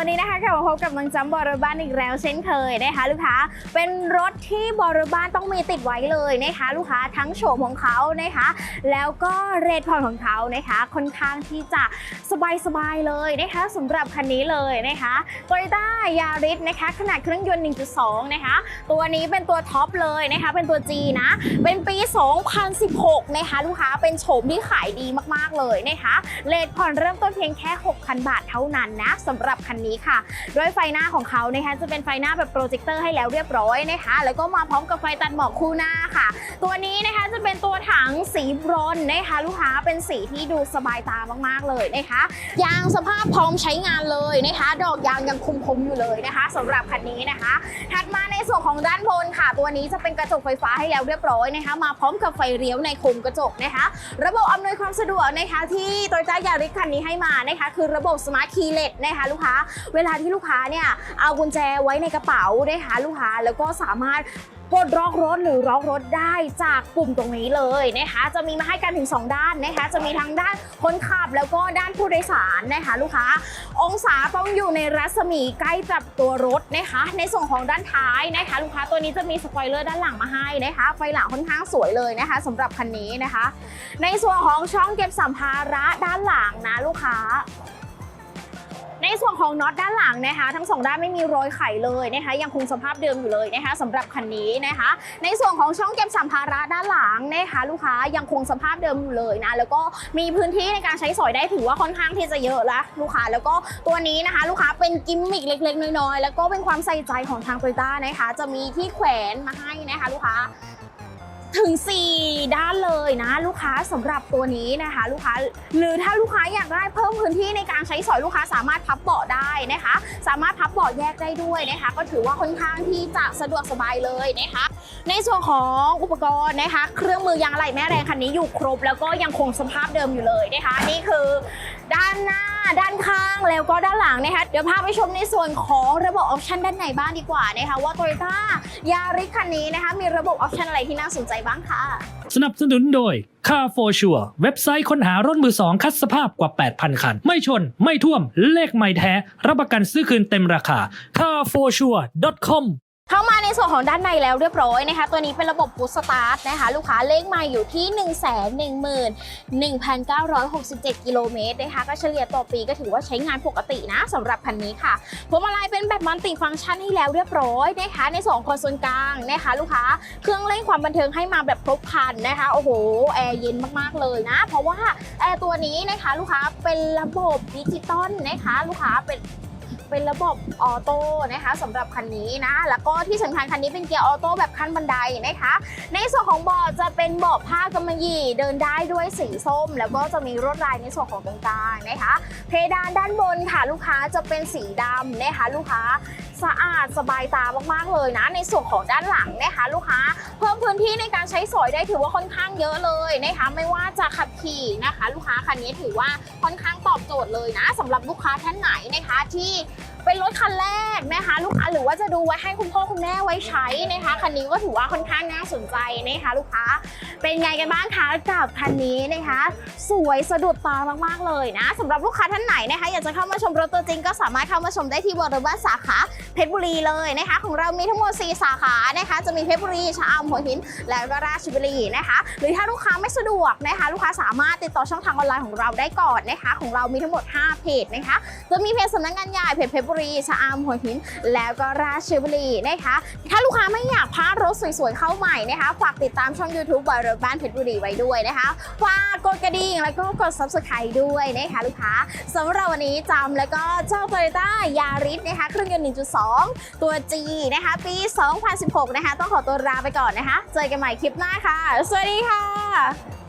morning. ลับมาพบกับมังจำบอร์บ้านอีกแล้วเช่นเคยนะคะลูกค้า เป็นรถที่บอร์บ้านต้องมีติดไว้เลยนะคะลูกค้าทั้งโฉมของเขานะคะ แล้วก็เรทผ่อนของเขานะคะ ค่อนข้างที่จะสบายๆเลยนะคะสำหรับคันนี้เลยนะคะ Toyota Yaris นะคะขนาดเครื่องยนต์ 1.2 นะคะ ตัวนี้เป็นตัวท็อปเลยนะคะ เป็นตัว G นะ เป็นปี 2016 นะคะลูกค้าเป็นโฉมที่ขายดีมากๆเลยนะคะเลทผ่อนเริ่มต้นเพียงแค่ 6,000 บาทเท่านั้นนะสำหรับคันนี้ค่ะด้วยไฟหน้าของเขานะคะจะเป็นไฟหน้าแบบโปรเจคเตอร์ให้แล้วเรียบร้อยนะคะ แล้วก็มาพร้อมกับไฟตัดหมอกคู่หน้าค่ะ ตัวนี้นะคะจะเป็นตัวถังสีบรอนนะคะลูกค้าเป็นสีที่ดูสบายตามากๆเลยนะคะยางสภาพพร้อมใช้งานเลยนะคะ ดอกยางยังคมๆอยู่เลยนะคะสำหรับคันนี้นะคะ ถัดมา ส่วนของด้านบนค่ะ ตัวนี้จะเป็นกระจกไฟฟ้าให้แล้วเรียบร้อยนะคะ มาพร้อมกับไฟเลี้ยวในโคมกระจกนะคะ ระบบอำนวยความสะดวกนะคะที่โตโยต้ายาริสคันนี้ให้มานะคะ คือระบบสมาร์ทคีย์เลสนะคะลูกค้า เวลาที่ลูกค้าเนี่ยเอากุญแจไว้ในกระเป๋านะคะลูกค้าแล้วก็สามารถ ปลดล็อกรถหรือล็อกรถได้จากปุ่มตรงนี้เลยนะคะ จะมีมาให้กันถึง 2 ด้านนะคะ จะมีทั้งด้านคนขับแล้วก็ด้านผู้โดยสารนะคะ ลูกค้า องศาต้องอยู่ในรัศมีใกล้กับตัวรถนะคะ ในส่วนของด้านท้ายนะคะ ลูกค้าตัวนี้จะมีสปอยเลอร์ด้านหลังมาให้นะคะไฟหลังค่อนข้างสวยเลยนะคะสำหรับคันนี้นะคะ ในส่วนของช่องเก็บสัมภาระด้านหลังนะลูกค้า ในส่วนของน็อตด้านหลังนะคะ ทั้งสองด้านไม่มีรอยไขเลยนะคะยังคงสภาพเดิมอยู่เลยนะคะสำหรับคันนี้นะคะ ในส่วนของช่องเก็บสัมภาระด้านหลังนะคะ ลูกค้ายังคงสภาพเดิมอยู่เลยนะแล้วก็มีพื้นที่ในการใช้สอยได้ถือว่าค่อนข้างที่จะเยอะล้วลูกค้าแล้วก็ตัวนี้นะคะ ลูกค้าเป็นกิมมิคเล็ก ๆ น้อยๆแล้วก็เป็นความใส่ใจของทางโตโยต้านะคะ จะมีที่แขวนมาให้นะคะ ลูกค้า ถึง 4 ด้านเลยนะ ลูกค้าสำหรับตัวนี้นะคะ ลูกค้าหรือถ้าลูกค้าอยากได้เพิ่มพื้นที่ในการใช้สอยลูกค้าสามารถพับเบาะได้นะคะ สามารถพับเบาะแยกได้ด้วยนะคะ ก็ถือว่าค่อนข้างที่จะสะดวกสบายเลยนะคะ ในส่วนของอุปกรณ์นะคะ เครื่องมือยางอะไหล่แม่แรงคันนี้อยู่ครบ แล้วก็ยังคงสภาพเดิมอยู่เลยนะคะ นี่คือด้านหน้า ด้านข้างแล้วก็ด้านหลังนะคะเดี๋ยวพาไปชมในส่วนของระบบออปชันด้านในบ้านดีกว่านะคะว่า Toyota Yaris คันนี้นะคะมีระบบออปชันอะไรที่น่าสนใจบ้างค่ะสนับสนุนโดย Car for Sure เว็บไซต์ค้นหารถมือสองคัดสภาพกว่า 8,000 คัน ไม่ชน ไม่ท่วม เลขไม่แท้ รับประกันซื้อคืนเต็มราคา carforsure.com เข้ามาในส่วนของด้านในแล้วเรียบร้อยนะคะ ตัวนี้เป็นระบบ Push Start นะคะ ลูกค้าเลขไมาอยู่ที่ 1 1 1 9 6 7 กิโลเมตรนะคะ ก็เฉลี่ยต่อปีก็ถือว่าใช้งานปกตินะสำหรับคันนี้ค่ะพวงมาลัยเป็นแบบมัลติฟังก์ชันให้แล้วเรียบร้อยนะคะ ในส่วนของคอนโซลกลางนะคะ ลูกค้าเครื่องเล่นความบันเทิงให้มาแบบครบครันนะคะโอ้โหแอร์เย็นมากๆเลยนะ เพราะว่าแอร์ตัวนี้นะคะ ลูกค้าเป็นระบบดิจิตอลนะคะ ลูกค้าเป็น เป็นระบบออโต้นะคะสำหรับคันนี้นะ แล้วก็ที่สำคัญคันนี้เป็นเกียร์ออโต้แบบขั้นบันไดนะคะ ในส่วนของเบาะจะเป็นเบาะผ้ากำมะหยี่เดินได้ด้วยสีส้ม แล้วก็จะมีลวดลายในส่วนของตรงกลางนะคะ เพดานด้านบนค่ะลูกค้าจะเป็นสีดำนะคะลูกค้าสะอาดสบายตามากๆเลยนะ ในส่วนของด้านหลังนะคะลูกค้าเพิ่มพื้นที่ในการใช้สอยได้ถือว่าค่อนข้างเยอะเลยนะคะไม่ว่าจะขับขี่นะคะ ลูกค้าคันนี้ถือว่าค่อนข้างตอบโจทย์เลยนะสำหรับลูกค้าท่านไหนนะคะที่ เป็นรถคันแรกนะคะ ลูกค้าหรือว่าจะดูไว้ให้คุณพ่อคุณแม่ไว้ใช้นะคะคันนี้ก็ถือว่าค่อนข้างน่าสนใจนะคะลูกค้าเป็นไงกันบ้างคะกับคันนี้นะคะ สวยสะดุดตามากๆเลยนะสำหรับลูกค้าท่านไหนนะคะ อยากจะเข้ามาชมรถตัวจริงก็สามารถเข้ามาชมได้ที่บริเวณสาขา เพชรบุรีเลยนะคะ ของเรามีทั้งหมด 4 สาขานะคะ จะมีเพชรบุรีชะอำหัวหิน และก็ราชบุรีนะคะ หรือถ้าลูกค้าไม่สะดวกนะคะ ลูกค้าสามารถติดต่อช่องทางออนไลน์ของเราได้ก่อนนะคะ ของเรามีทั้งหมด 5 เพจนะคะ จะมีเพจสำนักงานใหญ่เพจเพชรบุรีชะอำหัวหิน แล้วก็ราชบุรีนะคะ ถ้าลูกค้าไม่อยากพลาดรถสวยๆเข้าใหม่นะคะ ฝากติดตามช่อง YouTube บอยรถบ้านเพชรบุรีไว้ด้วยนะคะฝากกดกระดิ่งแล้วก็กด Subscribe ด้วยนะคะลูกค้าสำหรับวันนี้จำแล้วก็เจ้า Toyota Yaris นะคะเครื่องยนต์1.2ตัว G นะคะ ปี 2016 นะคะ ต้องขอตัวลาไปก่อนนะคะ เจอกันใหม่คลิปหน้าค่ะ สวัสดีค่ะ